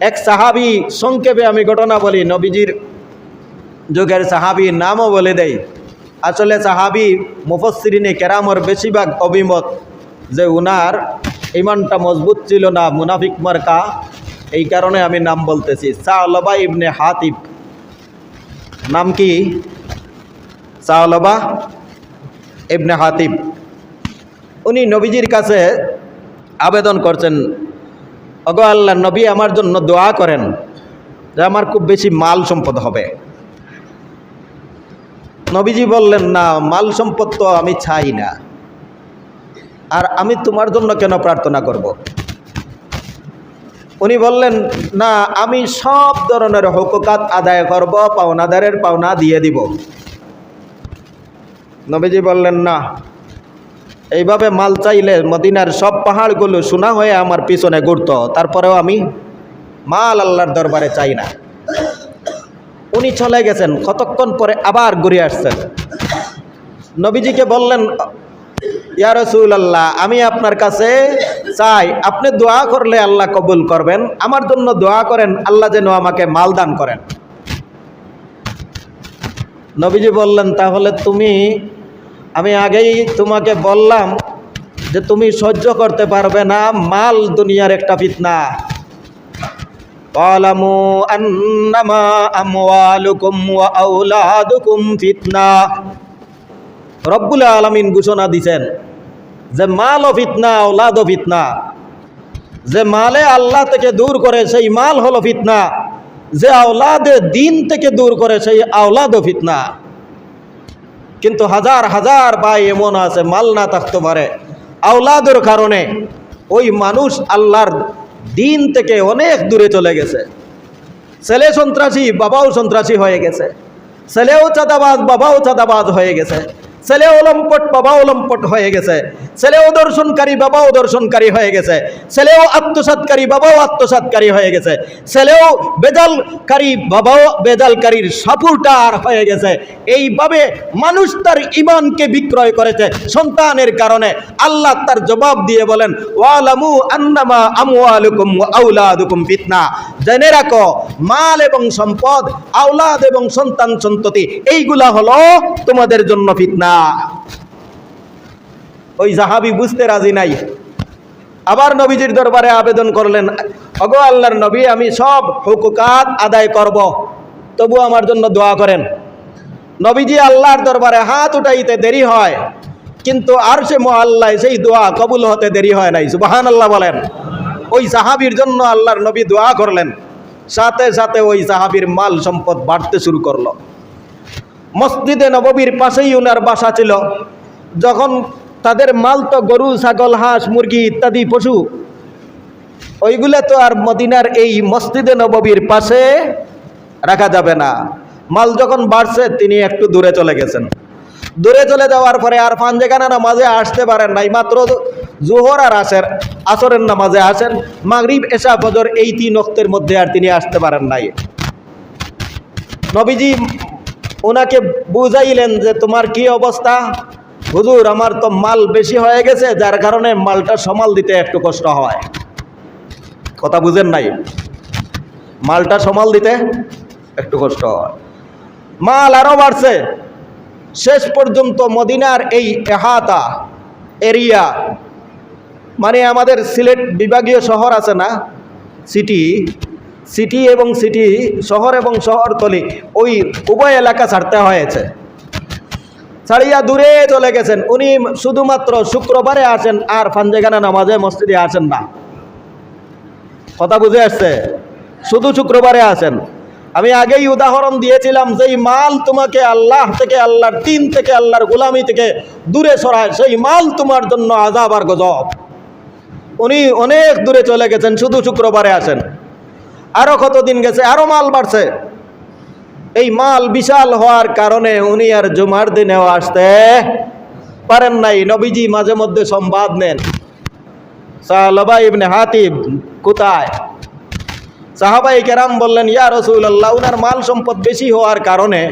এক সাহাবি সংক্ষেপে আমি ঘটনা বলি, নবীজির যুগের সাহাবির নামও বলে দেই। আসলে সাহাবি মুফসরিনে কেরামর বেশিরভাগ অভিমত যে উনার ইমানটা মজবুত ছিল না, মুনাফিক মার্কা। এই কারণে আমি নাম বলতেছি সাহলবা ইবনে হাতিব। নাম কি? সাহলবা ইবনে হাতিব। উনি নবীজির কাছে আবেদন করছেন অগো আল্লাহ, নবী আমার জন্য দোয়া করেন যে আমার খুব বেশি মাল সম্পদ হবে। নবীজি বললেন, না, মাল সম্পদ তো আমি চাই না। আর আমি তোমার জন্য কেন প্রার্থনা করব। উনি বললেন, না, আমি সব ধরনের হকুকাত আদায় করব, পাওনাদারের পাওনা দিয়ে দিব। নবীজি বললেন, না এইভাবে মাল চাইলে মদিনার সব পাহাড়গুলো শোনা হয়ে আমার পিছনে ঘুরতো। তারপরেও আমি মাল আল্লাহর দরবারে চাই না। উনি চলে গেছেন, কতক্ষণ পরে আবার ঘুরে আসছেন। নবীজিকে বললেন, ইয়া রসুল্লাহ আমি আপনার কাছে চাই, আপনি দোয়া করলে আল্লাহ কবুল করবেন, আমার জন্য দোয়া করেন, আল্লাহ যেন আমাকে মাল দান করেন। নবীজি বললেন, তাহলে তুমি আমি আগেই তোমাকে বললাম যে তুমি সহ্য করতে পারবে না মাল দুনিয়ার একটা ফিতনা قالوا أنما أموالكم وأولادكم ফিতনা রব্বুল আলমিন ঘোষণা দিছেন যে মাল ও ফিতনা ওলাদ ও ফিতনা যে মালে আল্লাহ থেকে দূর করে সেই মাল হলো ফিতনা যে আওলাদে দিন থেকে দূর করে সেই আওলাদ ও ফিতনা কিন্তু হাজার হাজার ভাই এমন আছে, মাল না থাকতে পারে। আওলাদের কারণে ওই মানুষ আল্লাহর দিন থেকে অনেক দূরে চলে গেছে। ছেলে সন্ত্রাসী, বাবাও সন্ত্রাসী হয়ে গেছে। ছেলেও চাঁদাবাজ, বাবাও চাঁদাবাজ হয়ে গেছে। ছেলে অলম্পট বাবাও অলম্পট হয়ে গেছে। ছেলেও দর্শনকারী, বাবাও দর্শনকারী হয়ে গেছে। ছেলেও আত্মসাতকারী বাবাও আত্মসাতকারী হয়ে গেছে। ছেলেও বেজালকারী, বাবাও বেজালকারীর সাপুরটার হয়ে গেছে। এইভাবে মানুষ তার ইমানকে বিক্রয় করেছে সন্তানের কারণে। আল্লাহ তার জবাব দিয়ে বলেন, ওয়ালামু আন্নামা আমওয়ালুকুম ওয়া আউলাদুকুম ফিতনা। জেনে রাখো, মাল এবং সম্পদ, আওলাদ এবং সন্তান সন্ততি, এইগুলা হলো তোমাদের জন্য ফিতনা। ওই জাহাবি বুঝতে রাজি নাই। আবার নবীজির দরবারে আবেদন করলেন, অগো আল্লাহর নবী, আমি সব হুকুকাত আদায় করব, তবু আমার জন্য দোয়া করেন। নবীজি আল্লাহর দরবারে হাত উঠাইতে দেরি হয়, কিন্তু আর সে মোহাল্লায় সেই দোয়া কবুল হতে দেরি হয় নাই। সুবাহান আল্লাহ বলেন, ওই সাহাবির জন্য আল্লাহর নবী দোয়া করলেন। সাথে সাথে ওই সাহাবির মাল সম্পদ বাড়তে শুরু করল। মসজিদে নববীর পাশেই ওনার বাসা ছিল। যখন তাদের মাল তো গরু, ছাগল, হাঁস, মুরগি ইত্যাদি, পশু, ওইগুলা তো আর মদিনার এই মসজিদে নববীর পাশে রাখা যাবে না। মাল যখন বাড়ছে, তিনি একটু দূরে চলে গেছেন। দূরে চলে যাওয়ার পরে আর ফানজেখানা নামাজে আসতে পারেন নাই। মাত্র জোহর আর আসের, আসরের নামাজে আসেন। মাগরিব, এশা, ফজর এই তিন অক্তের মধ্যে আর তিনি আসতে পারেন নাই। নবীজি ওনাকে বুঝাইলেন যে তোমার কি অবস্থা? হুজুর, আমার তো মাল বেশি হয়ে গেছে, যার কারণে মালটা সমাল দিতে একটু কষ্ট হয়। কথা বুঝেন নাই? মালটা সমাল দিতে একটু কষ্ট হয়। মাল আরও বাড়ছে। শেষ পর্যন্ত মদিনার এই এহাতা এরিয়া মানে আমাদের সিলেট বিভাগীয় শহর আছে না, সিটি সিটি এবং সিটি শহর এবং শহরতলি ওই উভয় এলাকা ছাড়তে হয়েছে। ছাড়িয়া দূরে চলে গেছেন। উনি শুধুমাত্র শুক্রবারে আসেন, আর ফানজেখানা নামাজে মসজিদে আসেন না। কথা বুঝে আসছে? শুধু শুক্রবারে আসেন। আমি আগেই উদাহরণ দিয়েছিলাম, যেই মাল তোমাকে আল্লাহ থেকে, আল্লাহর দিন থেকে, আল্লাহর গোলামি থেকে দূরে সরায়, সেই মাল তোমার জন্য আজাব আর গজব। উনি অনেক দূরে চলে গেছেন, শুধু শুক্রবারে আসেন। আরও কতদিন গেছে? আরও মাল বাড়ছে। এই মাল বিশাল হওয়ার কারণে উনি আর জুমার দিনেও আসতে পারেন নাই। নবীজি মাঝে মধ্যে সংবাদ নেন। সাহাবা ইবনে হাতিব, কোথায়? সাহাবাই কেরাম বললেন, ইয়া রসুল্লাহ উনার মাল সম্পদ বেশি হওয়ার কারণে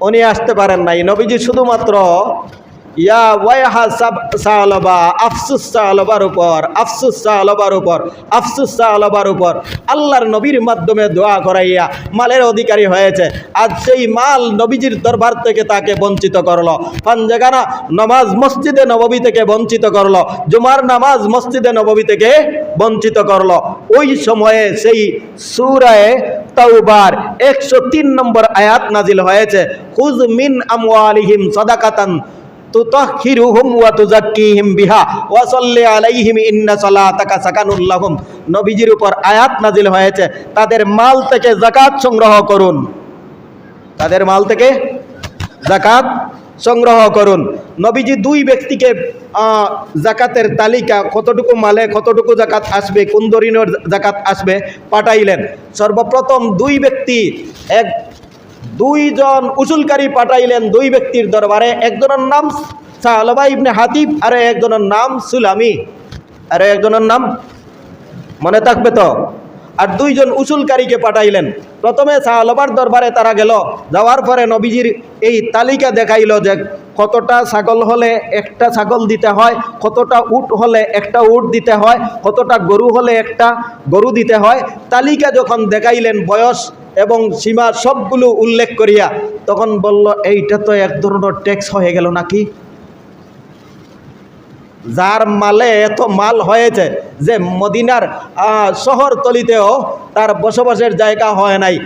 উনি আসতে পারেন নাই। নবীজি শুধুমাত্র ইয়া ওয়াইহা সালবা, আফসুস সালবার উপর, আফসুস সালবার উপর, আফসুস সালবার উপর। আল্লাহর নবীর মাধ্যমে দোয়া করাইয়া মালের অধিকারী হয়েছে। আজ সেই মাল নবীজির দরবার থেকে তাকে বঞ্চিত করল। পাঞ্জাগানা নামাজ মসজিদে নববী থেকে বঞ্চিত করল। জুমার নামাজ মসজিদে নববী থেকে বঞ্চিত করল। ওই সময়ে সেই সুরায় তাওবার একশো তিন নম্বর আয়াত নাজিল হয়েছে। খুজ মিন আমওয়ালিহিম সাদাকাতান তুতাহিরুহুম ওয়া তুজাক্কিহিম বিহা ওয়া সাল্লি আলাইহিম ইন্না সালাতাকা সাকানুল লাহুম। নবীজির উপর আয়াত নাজিল হয়েছে, তাদের মাল থেকে যাকাত সংগ্রহ করুন। তাদের মাল থেকে যাকাত সংগ্রহ করুন। নবীজি দুই ব্যক্তিকে জাকাতের তালিকা কতটুকু মালে, কতটুকু জাকাত আসবে, কোন জাকাত আসবে পাঠাইলেন। সর্বপ্রথম দুই ব্যক্তি, এক দুইজন উসুলকারী পাঠাইলেন দুই ব্যক্তির দরবারে। একজনের নাম সালবা ইবনে হাতিব, আর একজনের নাম সুলামি। আর একজনের নাম মনে থাকবে তো? আর দুইজন উসুলকারীকে পাঠাইলেন। প্রথমে সাহালবার দরবারে তারা গেল। যাওয়ার পরে নবীজির এই তালিকা দেখাইল যে কতটা ছাগল হলে একটা ছাগল দিতে হয়, কতটা উট হলে একটা উট দিতে হয়, কতটা গরু হলে একটা গরু দিতে হয়। তালিকা যখন দেখাইলেন বয়স এবং সীমা সবগুলো উল্লেখ করিয়া তখন বলল এইটা তো এক ধরনের ট্যাক্স হয়ে গেল নাকি? যার মালে এত মাল হয়েছে যে মদিনার আহ, শহরতলিতেও তার বসবাসের জায়গা হয় নাই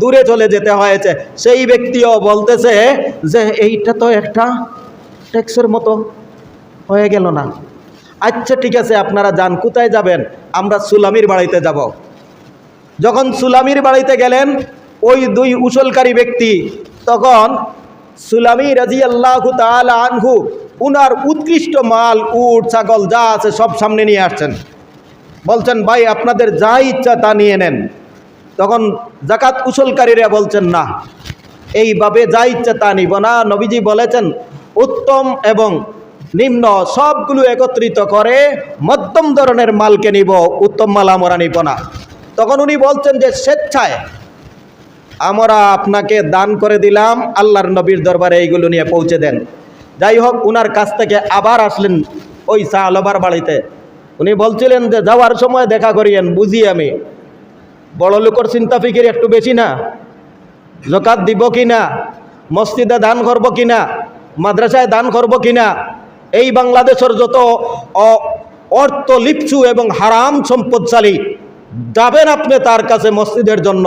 দূরে চলে যেতে হয়েছে। সেই ব্যক্তিও বলতেছে যে এইটা তো একটা ট্যাক্সের মতো হয়ে গেল না। আচ্ছা ঠিক আছে আপনারা যান কোথায় যাবেন? আমরা সুলামির বাড়িতে যাব। যখন সুলামির বাড়িতে গেলেন, ওই দুই উসলকারী ব্যক্তি, তখন সুলামি রাজি আল্লাহ আনহু উনার উৎকৃষ্ট মাল, উট, ছাগল যা আছে সব সামনে নিয়ে আসছেন। বলছেন, ভাই, আপনাদের যা ইচ্ছা তা নিয়ে নেন। তখন জাকাত উসলকারীরা বলছেন, না, এইভাবে যা ইচ্ছা তা নিব না। নবীজি বলেছেন, উত্তম এবং নিম্ন সবগুলো একত্রিত করে মধ্যম ধরনের মালকে নিব, উত্তম মাল আমরা নিব না। তখন উনি বলছেন যে, স্বেচ্ছায় আমরা আপনাকে দান করে দিলাম। আল্লাহর নবীর দরবারে এইগুলো নিয়ে পৌঁছে দেন। যাই হোক, উনার কাছ থেকে আবার আসলেন ওই সাহলবার বাড়িতে। উনি বলছিলেন যে, যাওয়ার সময় দেখা করিয়েন, বুঝি আমি। বড় লোকর চিন্তা ফিকির একটু বেশি না। জকাত দিব কি না? মসজিদে দান করব কি না? মাদ্রাসায় দান করব কি না? এই বাংলাদেশের যত অর্থ লিপসু এবং হারাম সম্পদশালী যাবেন আপনি তার কাছে মসজিদের জন্য।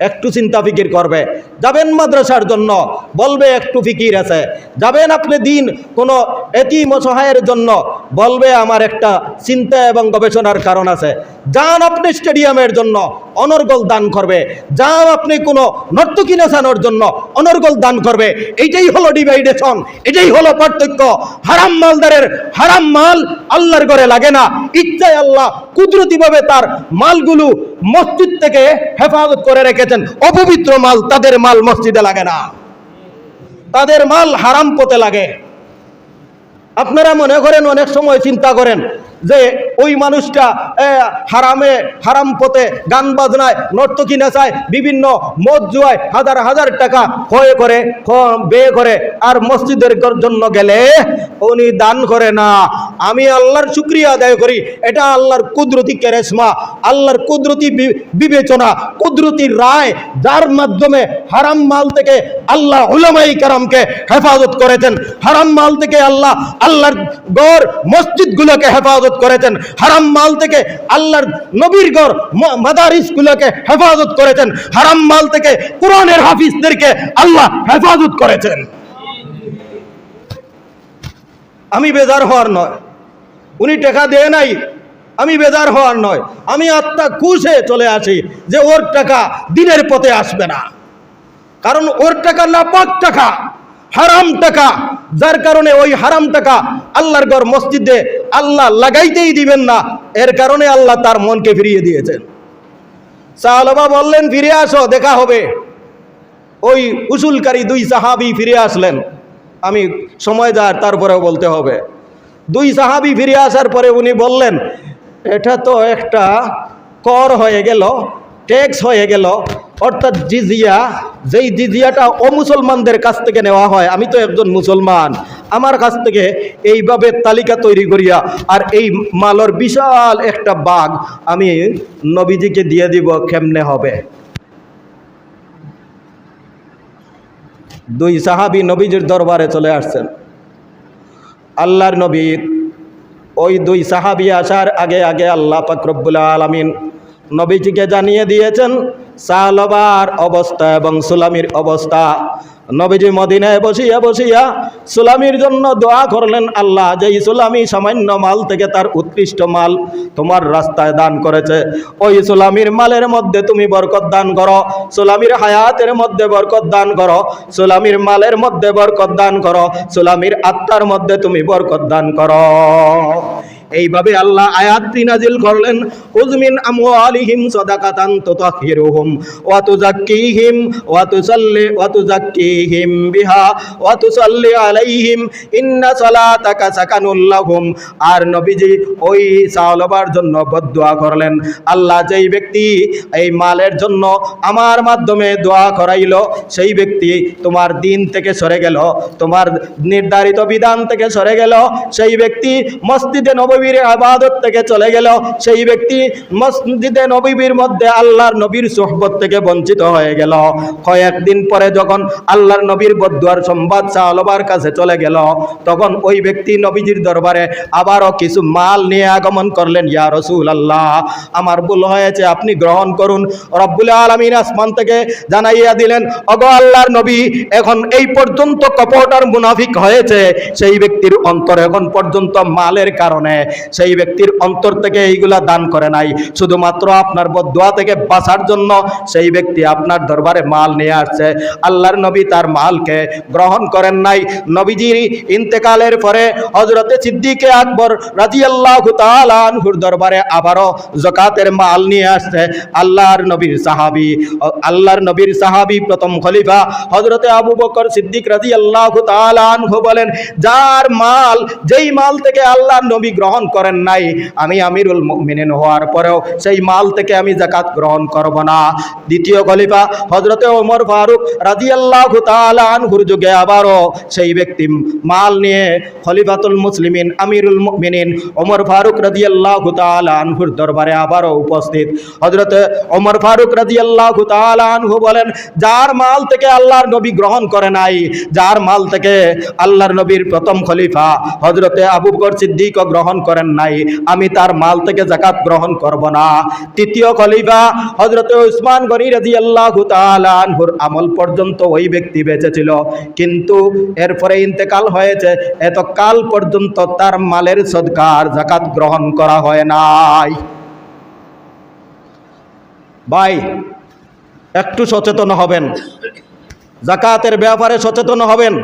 একটু চিন্তা ফিকির করবে। যাবেন মাদ্রাসার জন্য, বলবে একটু ফিকির আছে। যাবেন আপনি দিন কোনো এতিম অসহায়ের জন্য, বলবে আমার একটা চিন্তা এবং গবেষণার কারণ আছে। যান আপনি স্টেডিয়ামের জন্য, অনর্গল দান করবে। যান আপনি কোনো নর্তকী নেশানোর জন্য, অনর্গল দান করবে। এইটাই হলো ডিভাইডেশন, এটাই হলো পার্থক্য। হারাম মালদারের হারাম মাল আল্লাহর ঘরে লাগে না। ইচ্ছায় আল্লাহ কুদরতিভাবে তার মালগুলো মসজিদ থেকে হেফাজত করে রেখেছেন। অপবিত্র মাল তাদের মাল মসজিদে লাগে না। তাদের মাল হারাম পথে লাগে। আপনারা মনে করেন, অনেক সময় চিন্তা করেন যে ওই মানুষটা হারামে, হারাম পথে গান বাজনায় নর্তকী নেশায় বিভিন্ন মদ জুয়ায় হাজার হাজার টাকা ক্ষয় করে ব্যয় করে, আর মসজিদের জন্য গেলে উনি দান করে না। আমি আল্লাহর শুক্রিয়া আদায় করি। এটা আল্লাহর কুদরতি কেরেসমা আল্লাহর কুদরতি বিবেচনা, কুদরতি রায়, যার মাধ্যমে হারাম মাল থেকে আল্লাহ উলামাই কারামকে হেফাজত করেছেন। হারাম মাল থেকে আল্লাহ আল্লাহর গড় মসজিদগুলোকে হেফাজত করেছেন। হারাম মাল থেকে আল্লাহর নবীর গড় মাদারিসগুলোকে হেফাজত করেছেন। হারাম মাল থেকে কোরআনের হাফিজদেরকে আল্লাহ হেফাজত করেছেন। আমি বেজার হওয়ার নয়। উনি টাকা দেয় নাই। আমি বেজার হওয়ার নয়। আমি আত্মা খুশে চলে আসি যে ওর টাকা দিনের পথে আসবে না। কারণ ওর টাকা নাপাক টাকা, হারাম টাকা। যার কারণে ওই হারাম টাকা আল্লাহর ঘর মসজিদে আল্লাহ লাগাইতেই দিবেন না। এর কারণে আল্লাহ তার মনকে ফিরিয়ে দিয়েছেন। সাহালবা বললেন, ফিরে আসো, দেখা হবে। ওই উসুলকারী দুই সাহাবি ফিরে আসলেন। আমি সময় যার তারপরেও বলতে হবে। দুই সাহাবি ফিরে আসার পরে উনি বললেন, এটা তো একটা কর হয়ে গেল, ট্যাক্স হয়ে গেল, অর্থাৎ জিজিয়া, যেই জিজিয়াটা অমুসলমানদের কাছ থেকে নেওয়া হয়, আমি তো একজন মুসলমান, আমার কাছ থেকে এইভাবে তালিকা তৈরি করিয়া আর এই মালর বিশাল একটা বাঘ আমি নবীজিকে দিয়ে দিব, কেমনে হবে? দুই সাহাবি নবীজির দরবারে চলে আসছেন। আল্লাহর নবী ওই দুই সাহাবি আসার আগে আগে আল্লাহ পাকরব্বুল আলমিন নবীজিকে জানিয়ে দিয়েছেন সালবার অবস্থা এবং সুলামির অবস্থা। নবীজি মদিনায় বসিয়া বসিয়া সুলামির জন্য দোয়া করলেন, আল্লাহ, যেই সুলামি সামান্য মাল থেকে তার উৎকৃষ্ট মাল তোমার রাস্তায় দান করেছে, ওই সুলামির মালের মধ্যে তুমি বরকত দান করো, সুলামির হায়াতের মধ্যে বরকত দান করো, সুলামির মালের মধ্যে বরকত দান করো, সুলামির আত্মার মধ্যে তুমি বরকত দান করো। এইভাবে আল্লাহ আয়াতটি নাজিল করলেন উজমিন আমওয়ালিহিম সাদাকাতান তুতাহহিরুহুম ওয়া তুযাক্কিহিম, ওয়া তুসাল্লি, ওয়া তুযাক্কিহিম বিহা, ওয়া তুসাল্লি আলাইহিম, ইন্না সালাতাকা সাকানুল লাহুম। আর নবীজি ওই সাওলবার জন্য বদদুয়া করলেন। আল্লাহ যেই ব্যক্তি এই মালের জন্য আমার মাধ্যমে দোয়া করাইলো, সেই ব্যক্তি তোমার দিন থেকে সরে গেল, তোমার নির্ধারিত বিধান থেকে সরে গেল, সেই ব্যক্তি মসজিদে নববীর আবাদত থেকে চলে গেল। সেই ব্যক্তি মসজিদে নবীর মধ্যে আল্লাহর নবীর সোহবত থেকে বঞ্চিত হয়ে গেল। কয়েকদিন পরে যখন আল্লাহর নবীর বদুয়ার সংবাদ সাহলবার কাছে চলে গেল, তখন ওই ব্যক্তি নবীজির দরবারে আবারও কিছু মাল নিয়ে আগমন করলেন, ইয়া রসুল আল্লাহ আমার ভুল হয়েছে, আপনি গ্রহণ করুন। রব্বুল আলমিন আসমান থেকে জানাইয়া দিলেন অগ আল্লাহর নবী, এখন এই পর্যন্ত কপট আর মুনাফিক হয়েছে। সেই ব্যক্তির অন্তর এখন পর্যন্ত মালের কারণে সেই ব্যক্তির অন্তর থেকে এইগুলা দান করে নাই। শুধুমাত্র আপনার বদুয়া থেকে বাঁচার জন্য সেই ব্যক্তি আপনার দরবারে মাল নিয়ে আসছে। আল্লাহর নবী তার মালকে গ্রহণ করেন নাই। নবীজির ইন্তেকালের পরে হজরতে সিদ্দিকে আকবর রাজি আল্লাহ আনহুর দরবারে আবারও জকাতের মাল নিয়ে আসছে। আল্লাহর নবীর সাহাবি আল্লাহর নবীর সাহাবি প্রথম খলিফা হজরতে আবু বকর সিদ্দিক রাজি আল্লাহ আনহু বলেন, যার মাল, যেই মাল থেকে আল্লাহর নবী গ্রহণ করেন নাই, আমি আমিরুল মুমিনিন হওয়ার পরেও সেই মাল থেকে আমি জাকাত গ্রহণ করব না। দ্বিতীয় খলিফা হজরতে ওমর ফারুক রাজি আল্লাহ আনহুর যুগে আবারও সেই ব্যক্তি মাল নিয়ে খলিফাতুল মুসলিমিন, আমিরুল মুমিনিন ওমর ফারুক রাজি আল্লাহ আনহুর দরবারে আবারও উপস্থিত। হজরতে ওমর ফারুক রাজি আল্লাহ আনহু বলেন, যার মাল থেকে আল্লাহর নবী গ্রহণ করে নাই, যার মাল থেকে আল্লাহর নবীর প্রথম খলিফা হজরতে আবু সিদ্দিক গ্রহণ করেন নাই, আমি তার মাল থেকে জাকাত গ্রহণ করব না। তৃতীয় খলিফা হজরতে উসমান গনি রাজি আল্লাহ আনহুর আমল পর্যন্ত ওই ব্যক্তি বেঁচে ছিল কিন্তু এরপরে ইন্তেকাল হয়েছে এত কাল পর্যন্ত তার মালের সদকার জাকাত গ্রহণ করা হয় নাই। ভাই, একটু সচেতন হবেন। জাকাতের ব্যাপারে সচেতন হবেন।